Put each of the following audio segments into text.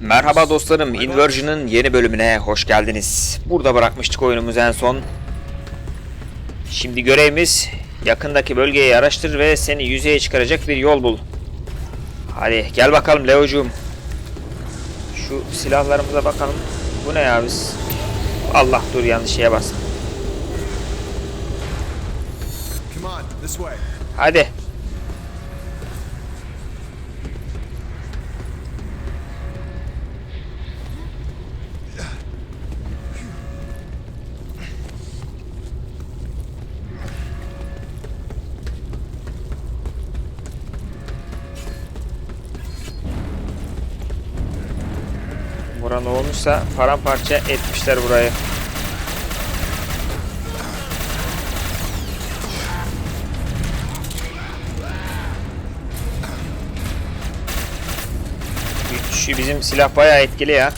Merhaba dostlarım, Inversion'ın yeni bölümüne hoş geldiniz. Burada bırakmıştık oyunumuzu en son. Şimdi görevimiz yakındaki bölgeyi araştır ve seni yüzeye çıkaracak bir yol bul. Hadi gel bakalım Leo'cuğum. Şu silahlarımıza bakalım. Bu ne ya biz? Allah dur yanlış şeye bas. Hadi. Olmuşsa paramparça etmişler burayı. Şu bizim silah bayağı etkili ya.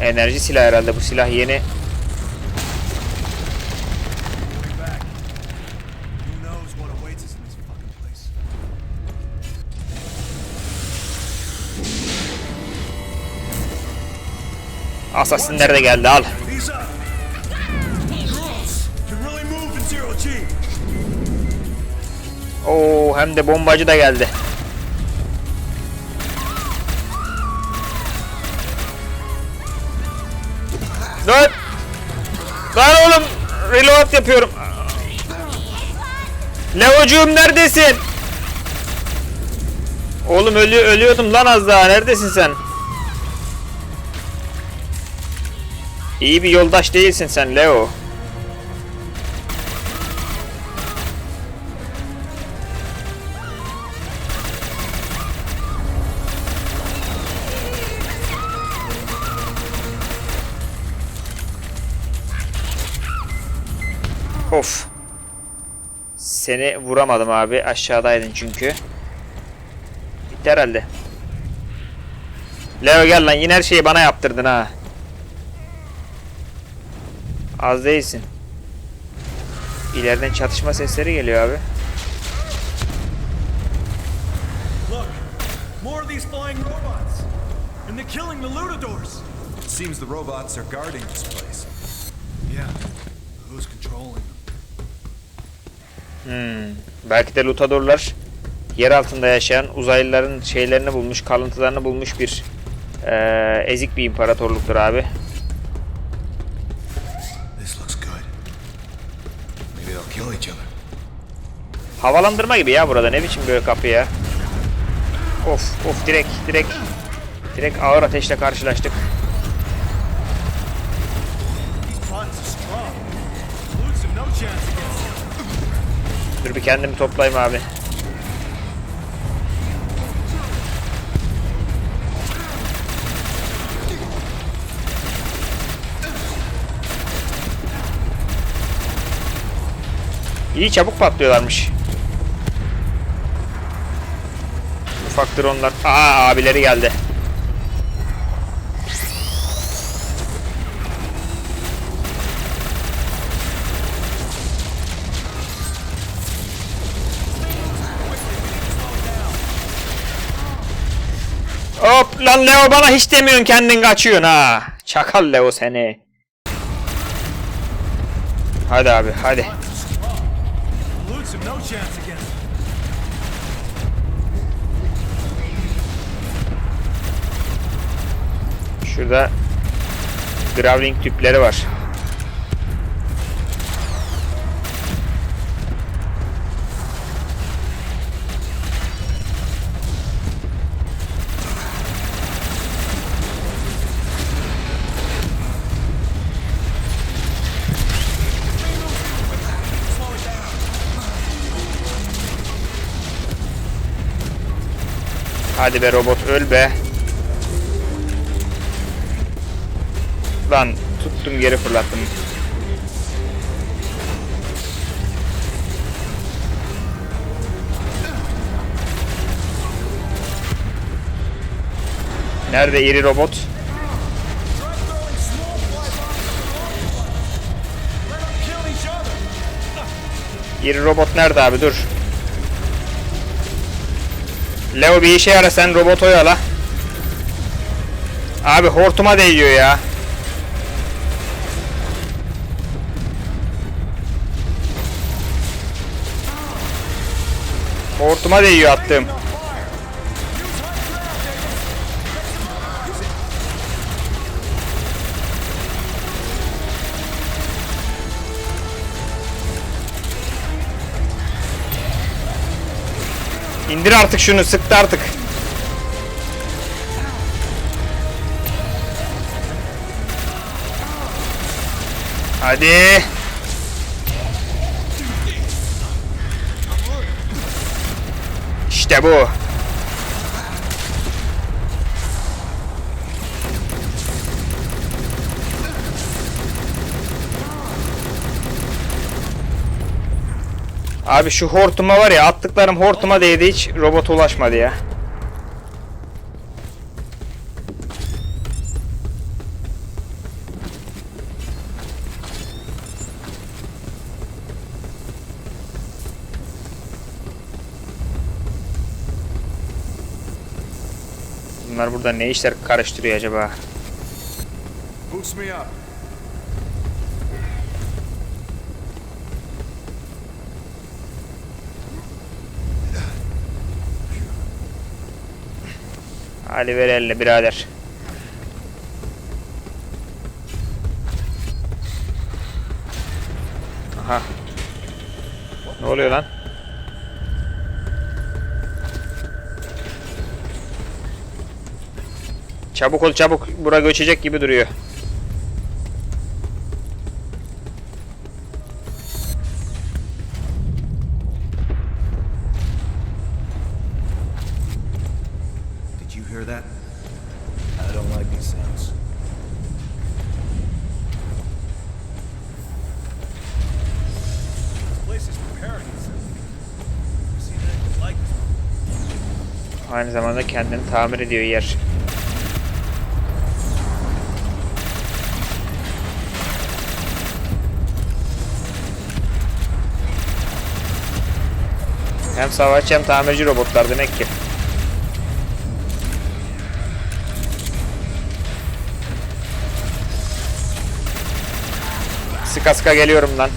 Enerji silah herhalde bu silah yeni. Asasinler de geldi al. Oo hem de bombacı da geldi. Lan! Lan oğlum! Reload yapıyorum. Leocuğum neredesin? Oğlum ölü ölüyordum lan az daha. Neredesin sen? İyi bir yoldaş değilsin sen Leo. Of. Seni vuramadım abi. Aşağıdaydın çünkü. Bitti herhalde. Leo gel lan. Yine her şeyi bana yaptırdın ha. Az değilsin. İleriden çatışma sesleri geliyor abi. Look, more of these flying robots, and they're killing the Ludadors. It seems the robots are guarding this place. Yeah, who's controlling them? Hmm. Belki de Lutadorlar yer altında yaşayan uzaylıların şeylerini bulmuş, kalıntılarını bulmuş bir eee, ezik bir imparatorluktur abi. Havalandırma gibi ya burada. Ne biçim böyle kapı ya. Of of direkt direkt direkt ağır ateşle karşılaştık. Dur bir kendimi toplayayım abi. İyi çabuk patlıyorlarmış. Ufak dronlar. Aa abileri geldi. Hop lan Leo bana hiç demiyorsun kendin kaçıyorsun ha. Çakal Leo seni. Hadi abi hadi. Şurada Gravling tüpleri var. Hadi be robot öl be. Lan tuttum geri fırlattım. Nerede iri robot? Bir robot nerede abi dur. Leo bir işe yara sen robot oyala. Abi hortuma değiyor ya. Hortuma değiyor attığım. İndir artık şunu sıktı artık. Hadi. İşte bu. Abi şu hortuma var ya attıklarım hortuma değdi hiç robota ulaşmadı ya. Bunlar burada ne işler karıştırıyor acaba? Boost me up. Ali ver eline birader. Aha. Ne oluyor lan? Çabuk ol çabuk. Bura göçecek gibi duruyor. Did you hear that? I don't like these sounds. This place is repairing itself. I've seen anything like this. Aynı zamanda kendini tamir ediyor yer. Hem savaşçı hem tamirci robotlar demek ki. Sıka sıka geliyorum lan.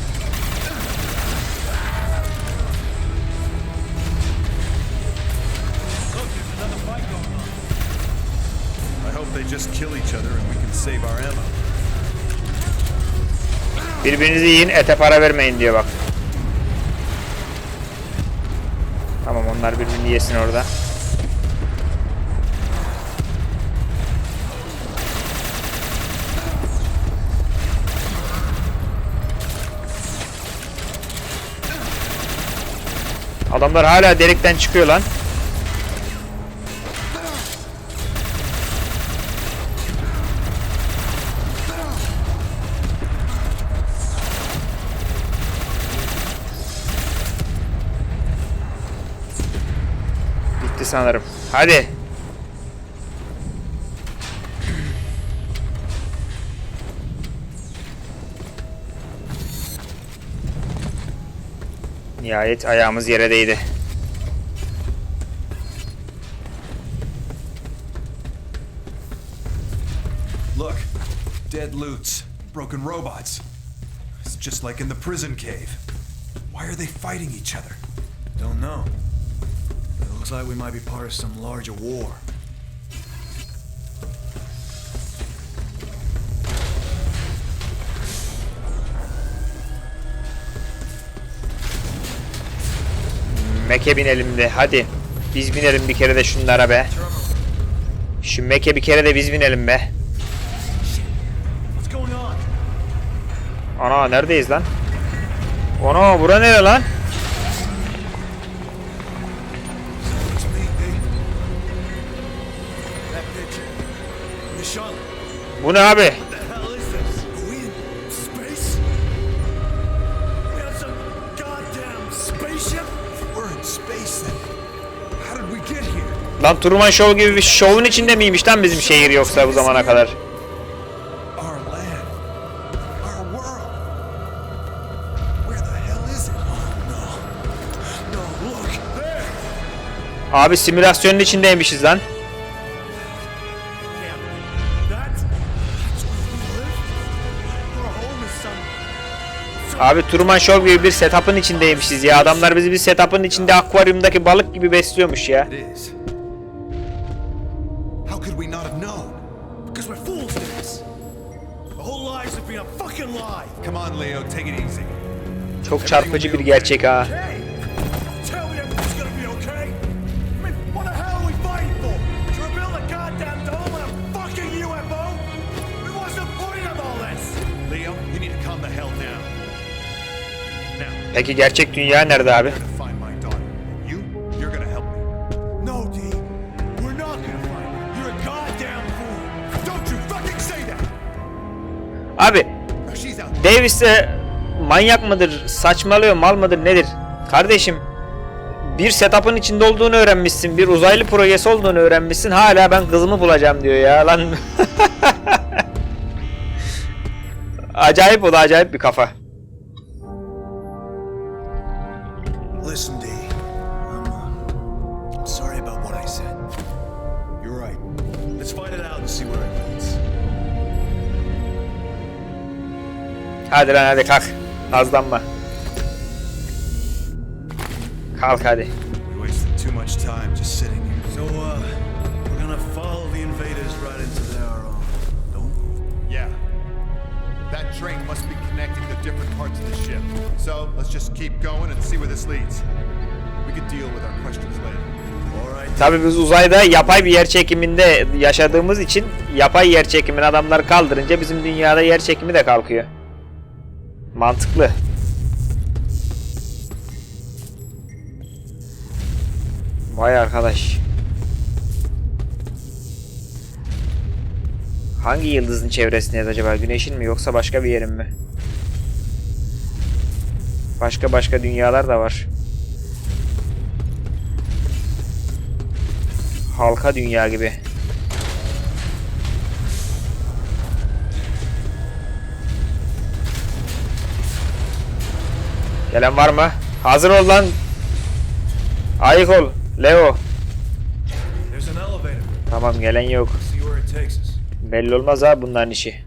Birbirinizi yiyin ete para vermeyin diyor bak. Tamam onlar birbirini yesin orada. Adamlar hala delikten çıkıyor lan. Bitti sanırım. Hadi. Nihayet ayağımız yere değdi. Look, dead loots, broken robots. It's just like in the prison cave. Why are they fighting each other? Don't know. Looks like we might be part of some larger war. Meke binelim de hadi. Biz binelim bir kere de şunlara be. Şu Meke bir kere de biz binelim be. Ana neredeyiz lan? Ana bura nere lan? Bu ne abi? Lan Truman Show gibi bir şovun içinde miymiş lan bizim şehir yoksa bu zamana kadar? Abi simülasyonun içindeymişiz lan. Abi Truman Show gibi bir setup'ın içindeymişiz ya. Adamlar bizi bir setup'ın içinde akvaryumdaki balık gibi besliyormuş ya. It is. How could we You fucking say that! Abi out. Davis de manyak mıdır, saçmalıyor, mal mıdır, nedir? Kardeşim bir setup'ın içinde olduğunu öğrenmişsin, bir uzaylı projesi olduğunu öğrenmişsin. Hala ben kızımı bulacağım diyor ya lan. acayip o da acayip bir kafa. Listen, D. I'm, uh, I'm sorry about what I said. You're right. Let's find it out and see where it leads. Hadi lan hadi kalk. Azlanma. Kalk hadi. We wasted too much time just sitting here. So, uh, we're gonna follow the invaders right into their uh, dome? Yeah. That train must be connecting the different parts of the ship. So let's just keep going and see where this leads. We could deal with our questions later. Tabii biz uzayda yapay bir yer çekiminde yaşadığımız için yapay yer çekimini adamlar kaldırınca bizim dünyada yer çekimi de kalkıyor. Mantıklı. Vay arkadaş. Hangi yıldızın çevresindeyiz acaba? Güneşin mi yoksa başka bir yerin mi? Başka başka dünyalar da var. Halka dünya gibi. Gelen var mı? Hazır ol lan. Ayık ol. Leo. Tamam gelen yok. Belli olmaz ha bunların işi.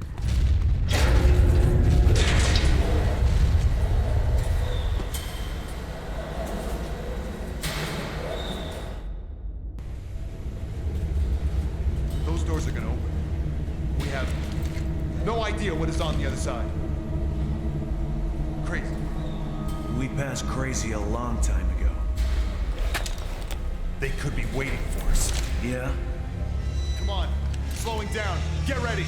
Idea what is on the other side. Crazy. We passed crazy a long time ago. They could be waiting for us. Yeah? Come on, slowing down. Get ready.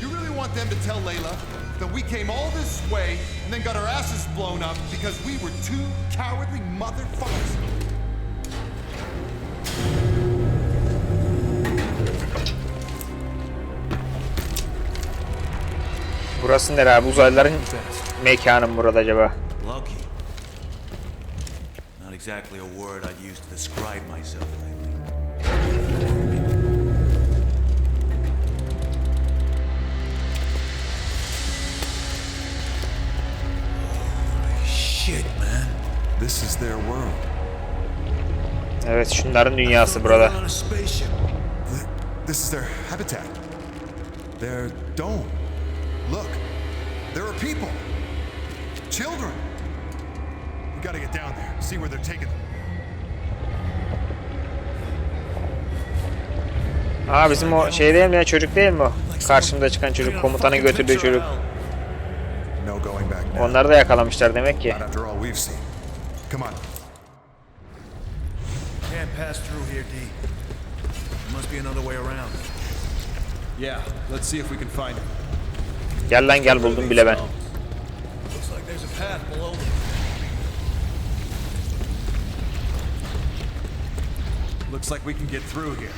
You really want them to tell Layla that we came all this way and then got our asses blown up because we were two cowardly motherfuckers? Burası nere abi? Uzaylıların mekanı mı burada acaba? Lucky. Not exactly a word I'd use to describe myself lately. Holy shit, man. This is their world. Evet şunların dünyası burada. This is their habitat. Their dome. Look, there are people. Children. We gotta get down there, see where they're taking them. Aa bizim o şey değil mi ya çocuk değil mi o? Karşımda çıkan çocuk komutanın götürdüğü çocuk. No going back now. Onları da yakalamışlar demek ki. Not after all we've seen. Come on. Can't pass through here, D. There must be another way around. Yeah, let's see if we can find him. Gel lan gel buldum bile ben. Looks like there's a path below. Looks like we can get through here.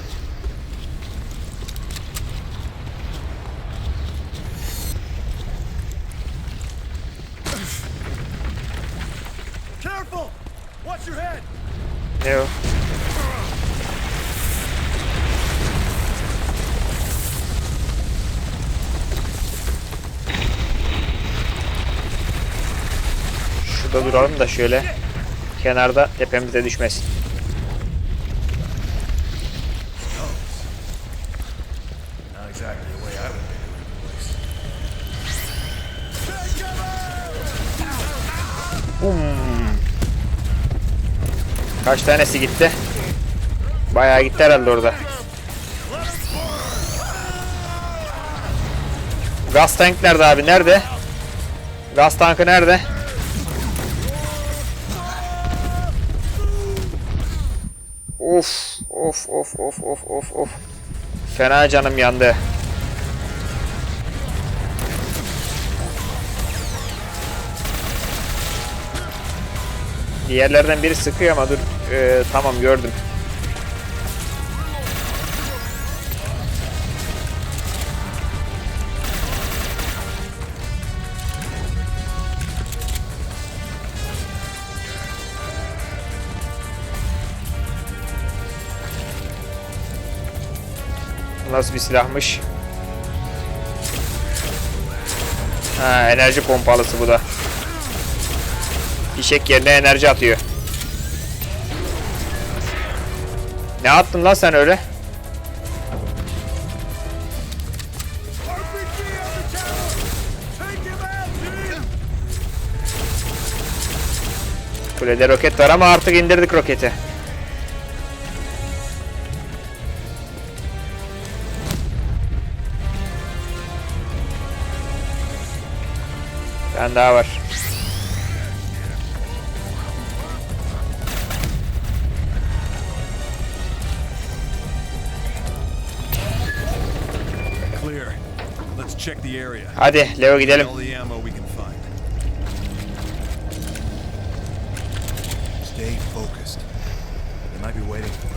Careful! Watch your head! Ne Şurada duralım da şöyle. kenarda tepemize düşmesin. Kaç tanesi gitti? Bayağı gitti herhalde orada. Gaz tank nerede abi? Nerede? Gaz tankı nerede? Of of of of of of of. Fena canım yandı. Diğerlerden biri sıkıyor ama dur. Ee, tamam gördüm. Nasıl bir silahmış? Ha, enerji pompalısı bu da. Fişek yerine enerji atıyor. Ne attın lan sen öyle? Kulede roket var ama artık indirdik roketi. Ben daha var. Clear. Let's check the area. Hadi Leo gidelim. All the ammo we can find. Stay focused. They might be waiting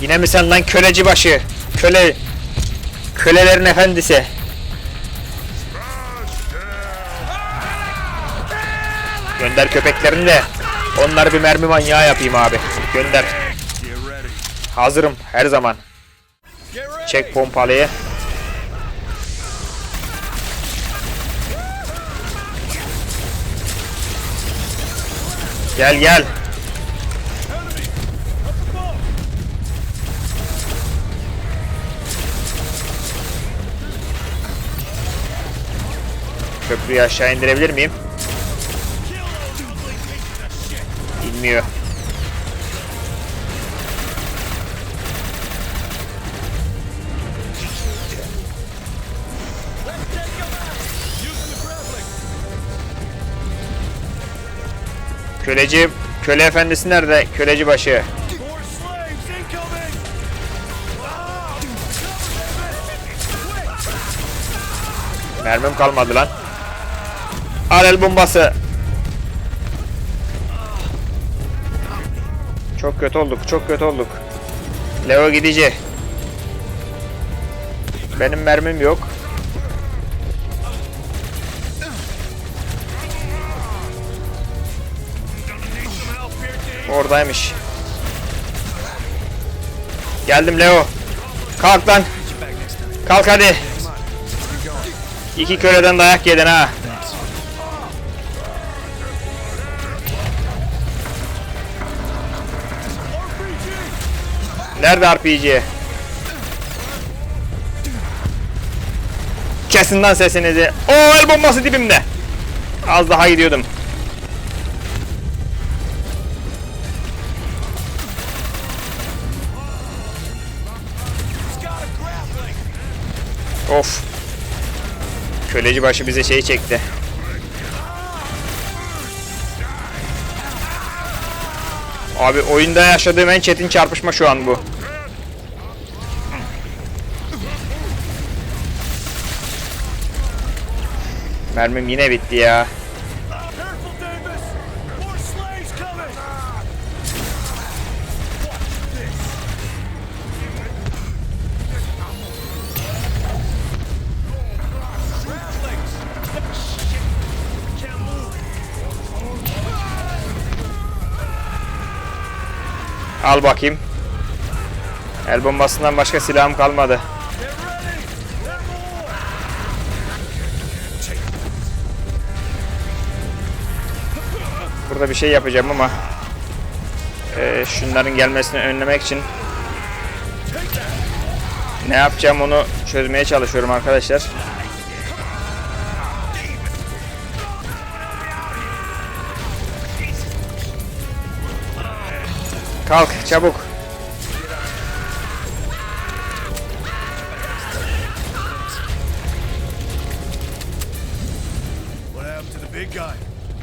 Yine mi sen lan köleci başı? Köle... Kölelerin efendisi. Gönder köpeklerini de. Onları bir mermi manyağı yapayım abi. Gönder. Hazırım her zaman. Çek pompalıyı. Gel gel. Köprüyü aşağı indirebilir miyim? İnmiyor. Köleci, köle efendisi nerede? Köleci başı. Mermim kalmadı lan. Al el bombası. Çok kötü olduk, çok kötü olduk. Leo gidici. Benim mermim yok. Oradaymış. Geldim Leo. Kalk lan. Kalk hadi. İki köleden dayak yedin ha. Nerede RPG? Kesin lan sesinizi. O el bombası dibimde. Az daha gidiyordum. Of. Köleci başı bize şey çekti. Abi oyunda yaşadığım en çetin çarpışma şu an bu. Mermim yine bitti ya. Al bakayım. El bombasından başka silahım kalmadı. Burada bir şey yapacağım ama eee, şunların gelmesini önlemek için ne yapacağım onu çözmeye çalışıyorum arkadaşlar. Kalk çabuk.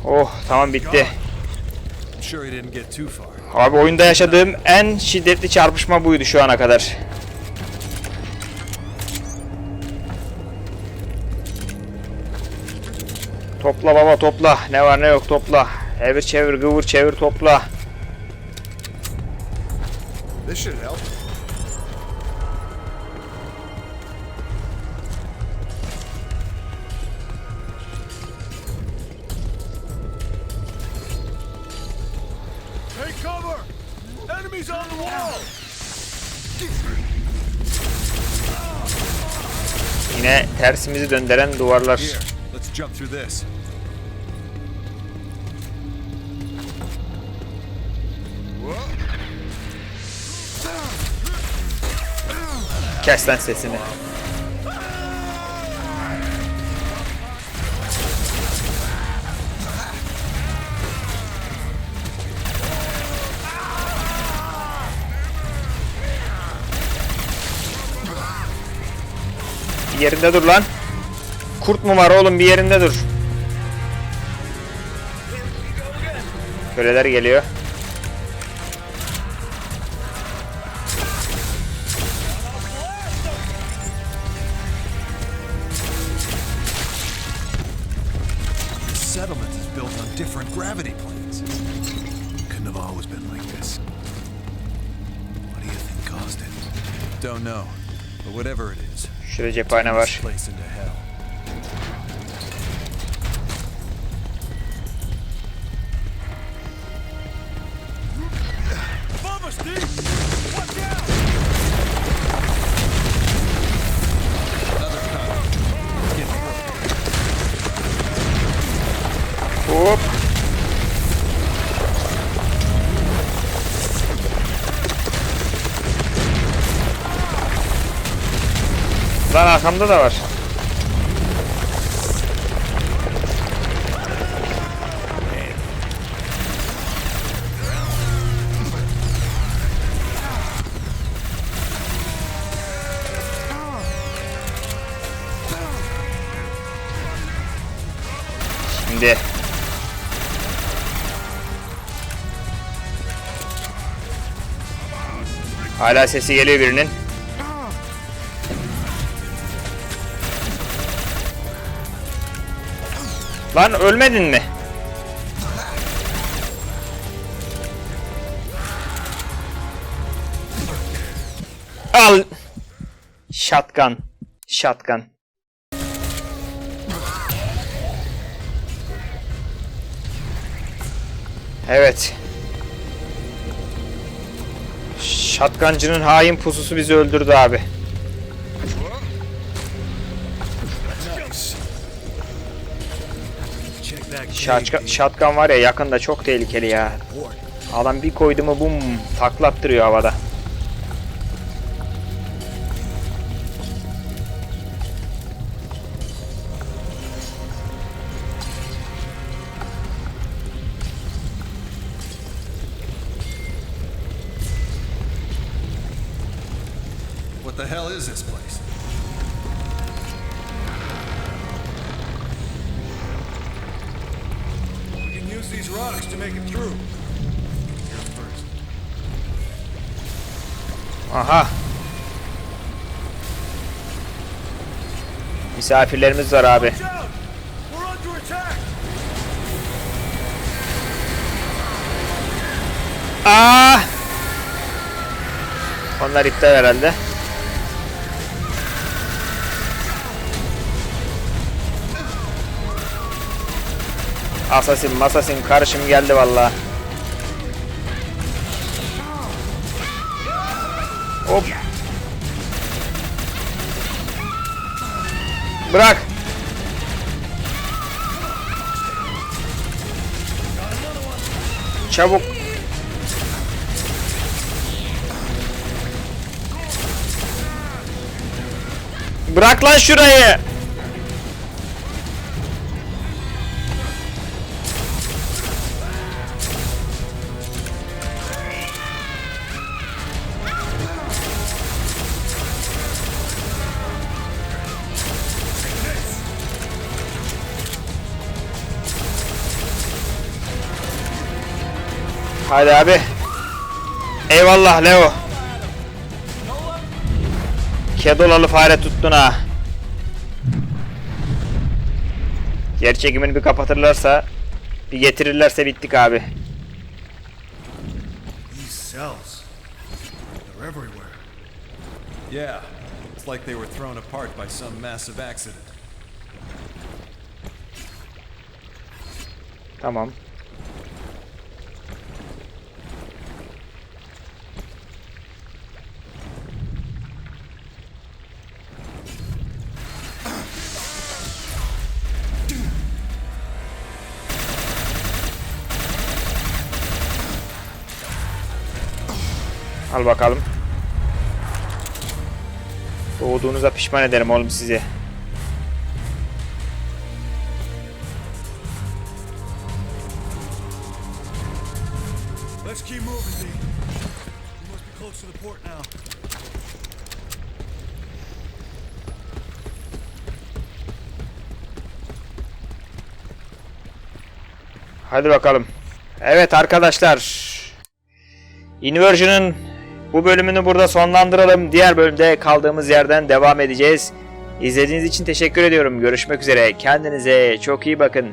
Oh tamam bitti. Abi oyunda yaşadığım en şiddetli çarpışma buydu şu ana kadar. Topla baba topla. Ne var ne yok topla. Evir çevir gıvır çevir topla. This should help. Cover! Enemies on the wall! Yine tersimizi döndüren duvarlar. Here, let's jump through this. Kes lan sesini. Bir yerinde dur lan. Kurt mu var oğlum bir yerinde dur. Köleler geliyor. Whatever it is, Şurada cephane var. Arkamda da var. Şimdi Hala sesi geliyor birinin. Lan ölmedin mi? Al. Shotgun. Shotgun. Evet. Şatkancının hain pususu bizi öldürdü abi. Şatkan var ya yakında çok tehlikeli ya. Adam bir koydu mu bum taklattırıyor havada. Misafirlerimiz var abi. Aa! Onlar iptal herhalde. Asasin masasin karışım geldi valla. Hop. Bırak. Çabuk. Bırak lan şurayı. Hadi abi. Eyvallah Leo. Kedolalı fare tuttun ha. Yer çekimini bir kapatırlarsa, bir getirirlerse bittik abi. These cells. They're everywhere. Yeah, it's like they were thrown apart by some massive accident. Tamam. Al bakalım. Doğduğunuza pişman ederim oğlum sizi. Let's keep moving, D. We must be close to the port now. Hadi bakalım. Evet arkadaşlar. Inversion'ın bu bölümünü burada sonlandıralım. Diğer bölümde kaldığımız yerden devam edeceğiz. İzlediğiniz için teşekkür ediyorum. Görüşmek üzere. Kendinize çok iyi bakın.